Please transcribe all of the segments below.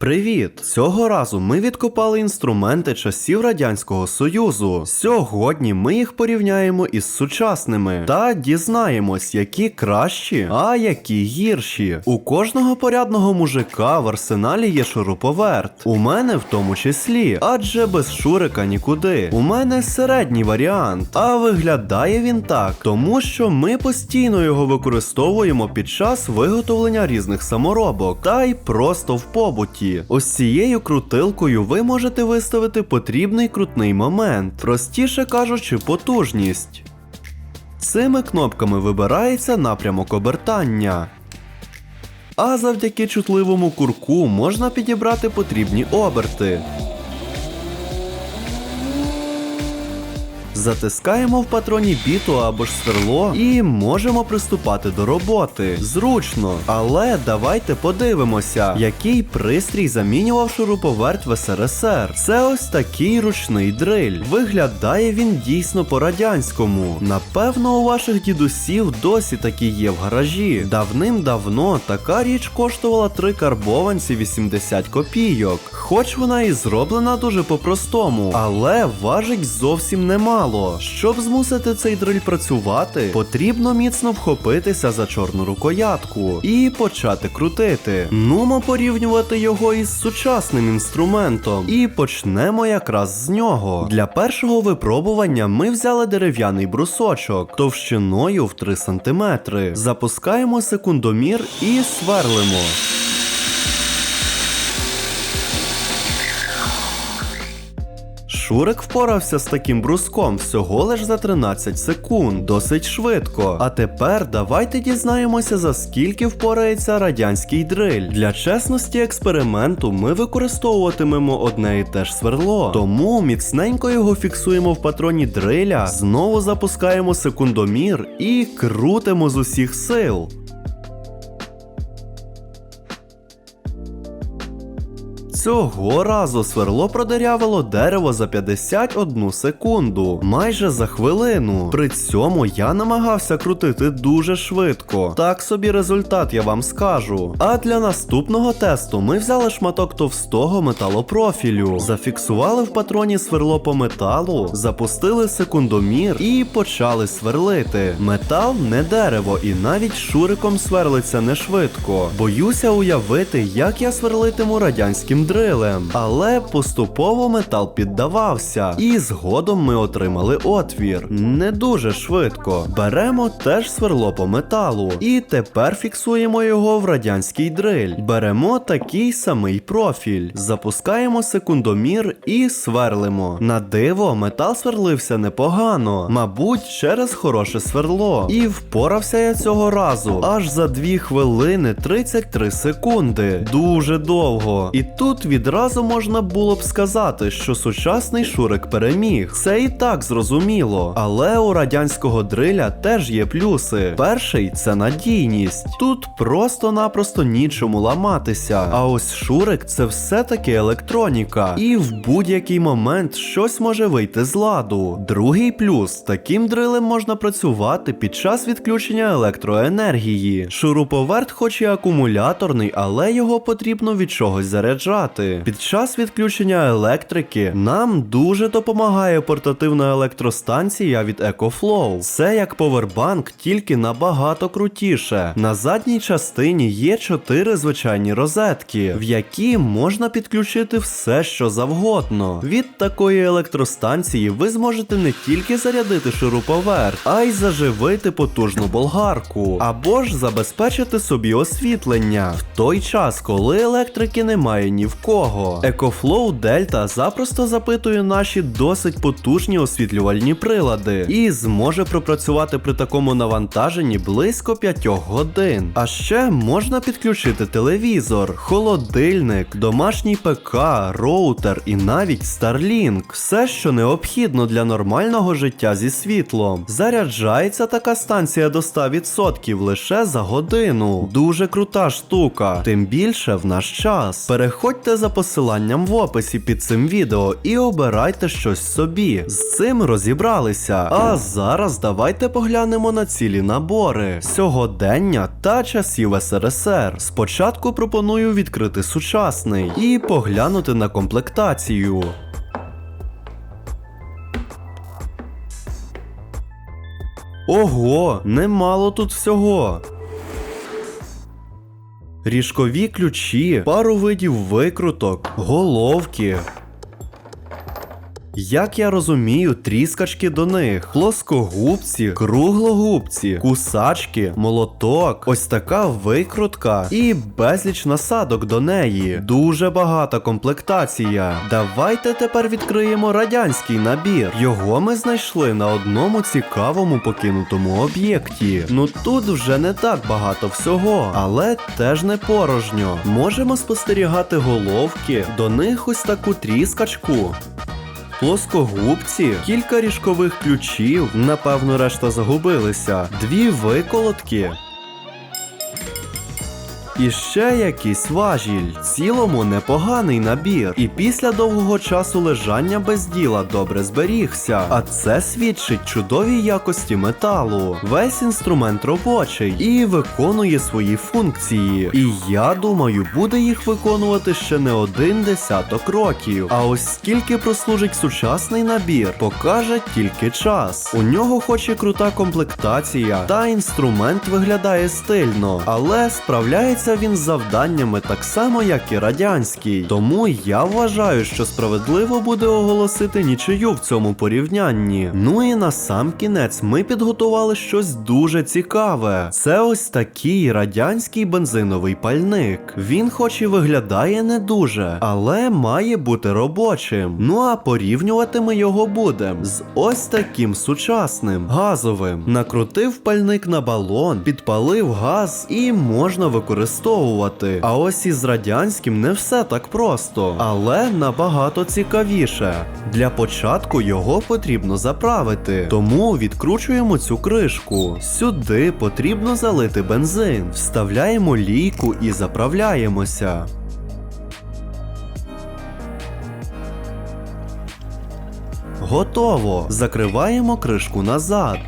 Привіт! Цього разу ми відкопали інструменти часів Радянського Союзу. Сьогодні ми їх порівняємо із сучасними та дізнаємось, які кращі, а які гірші. У кожного порядного мужика в арсеналі є шуруповерт. У мене в тому числі, адже без шурика нікуди. У мене середній варіант. А виглядає він так, тому що ми постійно його використовуємо під час виготовлення різних саморобок, та й просто в побуті. Ось цією крутилкою ви можете виставити потрібний крутний момент, простіше кажучи, потужність. Цими кнопками вибирається напрямок обертання. А завдяки чутливому курку можна підібрати потрібні оберти. Затискаємо в патроні біту або ж сверло і можемо приступати до роботи. Зручно. Але давайте подивимося, який пристрій замінював шуруповерт в СРСР. Це ось такий ручний дриль. Виглядає він дійсно по-радянському. Напевно, у ваших дідусів досі такі є в гаражі. Давним-давно така річ коштувала 3 карбованці 80 копійок. Хоч вона і зроблена дуже по-простому, але важить зовсім немало. Щоб змусити цей дриль працювати, потрібно міцно вхопитися за чорну рукоятку і почати крутити. Нумо порівнювати його із сучасним інструментом. І почнемо якраз з нього. Для першого випробування ми взяли дерев'яний брусочок товщиною в 3 см. Запускаємо секундомір і сверлимо. Шурик впорався з таким бруском всього лиш за 13 секунд, досить швидко. А тепер давайте дізнаємося, за скільки впорається радянський дриль. Для чесності експерименту ми використовуватимемо одне і те ж сверло, тому міцненько його фіксуємо в патроні дриля, знову запускаємо секундомір і крутимо з усіх сил. Цього разу сверло продерявило дерево за 51 секунду, майже за хвилину. При цьому я намагався крутити дуже швидко. Так собі результат я вам скажу. А для наступного тесту ми взяли шматок товстого металопрофілю, зафіксували в патроні сверло по металу, запустили секундомір і почали сверлити. Метал не дерево, і навіть шуриком сверлиться не швидко. Боюся уявити, як я сверлитиму радянським дрилем, але поступово метал піддавався, і згодом ми отримали отвір. Не дуже швидко. Беремо теж сверло по металу, і тепер фіксуємо його в радянський дриль. Беремо такий самий профіль, запускаємо секундомір і сверлимо. На диво, метал сверлився непогано, мабуть, через хороше сверло. І впорався я цього разу аж за 2 хвилини 33 секунди. Дуже довго. І тут відразу можна було б сказати, що сучасний шурик переміг. Це і так зрозуміло. Але у радянського дриля теж є плюси. Перший це надійність. Тут просто-напросто нічому ламатися. А ось шурик це все-таки електроніка. І в будь-який момент щось може вийти з ладу. Другий плюс таким дрилем можна працювати під час відключення електроенергії. Шуруповерт, хоч і акумуляторний, але його потрібно від чогось заряджати. Під час відключення електрики нам дуже допомагає портативна електростанція від EcoFlow. Це як повербанк, тільки набагато крутіше. На задній частині є чотири звичайні розетки, в які можна підключити все, що завгодно. Від такої електростанції ви зможете не тільки зарядити шуруповерт, а й заживити потужну болгарку, або ж забезпечити собі освітлення в той час, коли електрики немає ні в кого. EcoFlow Delta запросто запитує наші досить потужні освітлювальні прилади і зможе пропрацювати при такому навантаженні близько 5 годин. А ще можна підключити телевізор, холодильник, домашній ПК, роутер і навіть Starlink. Все, що необхідно для нормального життя зі світлом. Заряджається така станція до 100% лише за годину. Дуже крута штука, тим більше в наш час. Переходьте Переходьте за посиланням в описі під цим відео і обирайте щось собі. З цим розібралися. А зараз давайте поглянемо на цілі набори сьогодення та часів СРСР. Спочатку пропоную відкрити сучасний і поглянути на комплектацію. Ого, немало тут всього. Ріжкові ключі, пару видів викруток, головки. Як я розумію, тріскачки до них, плоскогубці, круглогубці, кусачки, молоток, ось така викрутка і безліч насадок до неї. Дуже багата комплектація. Давайте тепер відкриємо радянський набір. Його ми знайшли на одному цікавому покинутому об'єкті. Ну тут вже не так багато всього, але теж не порожньо. Можемо спостерігати головки, до них ось таку тріскачку. Плоскогубці, кілька ріжкових ключів, напевно, решта загубилися, дві виколотки. І ще якийсь важіль. В цілому непоганий набір. І після довгого часу лежання без діла добре зберігся. А це свідчить чудовій якості металу. Весь інструмент робочий і виконує свої функції. І я думаю, буде їх виконувати ще не один десяток років. А ось скільки прослужить сучасний набір, покаже тільки час. У нього хоч і крута комплектація, та інструмент виглядає стильно, але справляється він з завданнями так само, як і радянський. Тому я вважаю, що справедливо буде оголосити нічию в цьому порівнянні. Ну і на сам кінець ми підготували щось дуже цікаве. Це ось такий радянський бензиновий пальник. Він, хоч і виглядає не дуже, але має бути робочим. Ну а порівнювати ми його будемо з ось таким сучасним газовим. Накрутив пальник на балон, підпалив газ і можна використовувати. А ось із радянським не все так просто, але набагато цікавіше. Для початку його потрібно заправити, тому відкручуємо цю кришку. Сюди потрібно залити бензин, вставляємо лійку і заправляємося. Готово. Закриваємо кришку назад.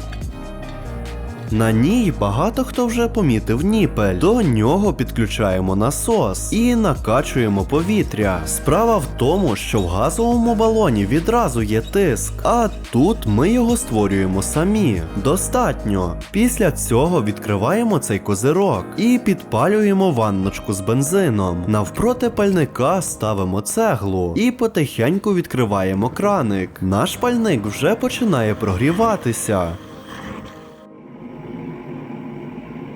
На ній багато хто вже помітив ніпель. До нього підключаємо насос і накачуємо повітря. Справа в тому, що в газовому балоні відразу є тиск, а тут ми його створюємо самі. Достатньо. Після цього відкриваємо цей козирок і підпалюємо ванночку з бензином. Навпроти пальника ставимо цеглу і потихеньку відкриваємо краник. Наш пальник вже починає прогріватися.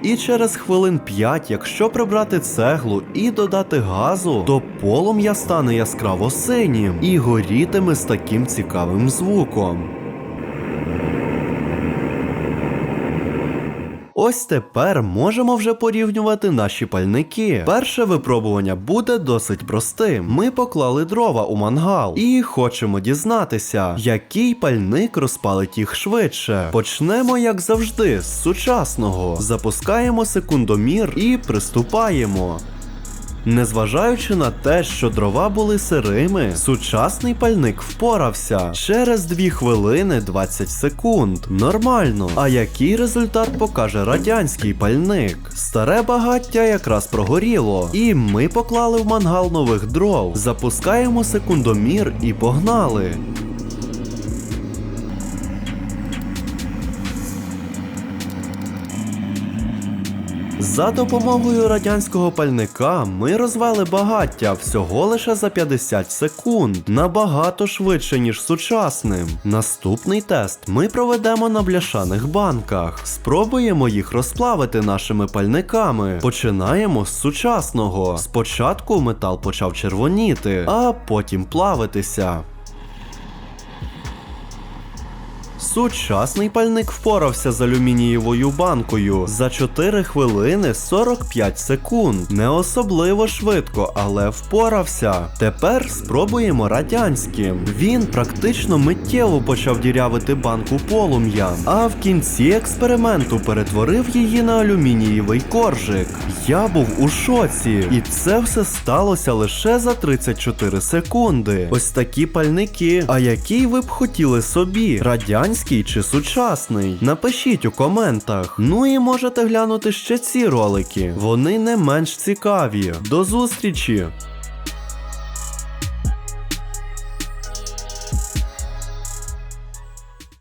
І через хвилин 5, якщо прибрати цеглу і додати газу, то полум'я стане яскраво синім і горітиме з таким цікавим звуком. Ось тепер можемо вже порівнювати наші пальники. Перше випробування буде досить простим. Ми поклали дрова у мангал і хочемо дізнатися, який пальник розпалить їх швидше. Почнемо, як завжди, з сучасного. Запускаємо секундомір і приступаємо. Незважаючи на те, що дрова були сирими, сучасний пальник впорався через 2 хвилини 20 секунд. Нормально. А який результат покаже радянський пальник? Старе багаття якраз прогоріло, і ми поклали в мангал нових дров. Запускаємо секундомір і погнали. За допомогою радянського пальника ми розвели багаття всього лише за 50 секунд, набагато швидше, ніж сучасним. Наступний тест ми проведемо на бляшаних банках. Спробуємо їх розплавити нашими пальниками. Починаємо з сучасного. Спочатку метал почав червоніти, а потім плавитися. Сучасний пальник впорався з алюмінієвою банкою за 4 хвилини 45 секунд. Не особливо швидко, але впорався. Тепер спробуємо радянським. Він практично миттєво почав дірявити банку полум'ям, а в кінці експерименту перетворив її на алюмінієвий коржик. Я був у шоці, і це все сталося лише за 34 секунди. Ось такі пальники. А який ви б хотіли собі? Радянський чи сучасний? Напишіть у коментах. Ну і можете глянути ще ці ролики. Вони не менш цікаві. До зустрічі!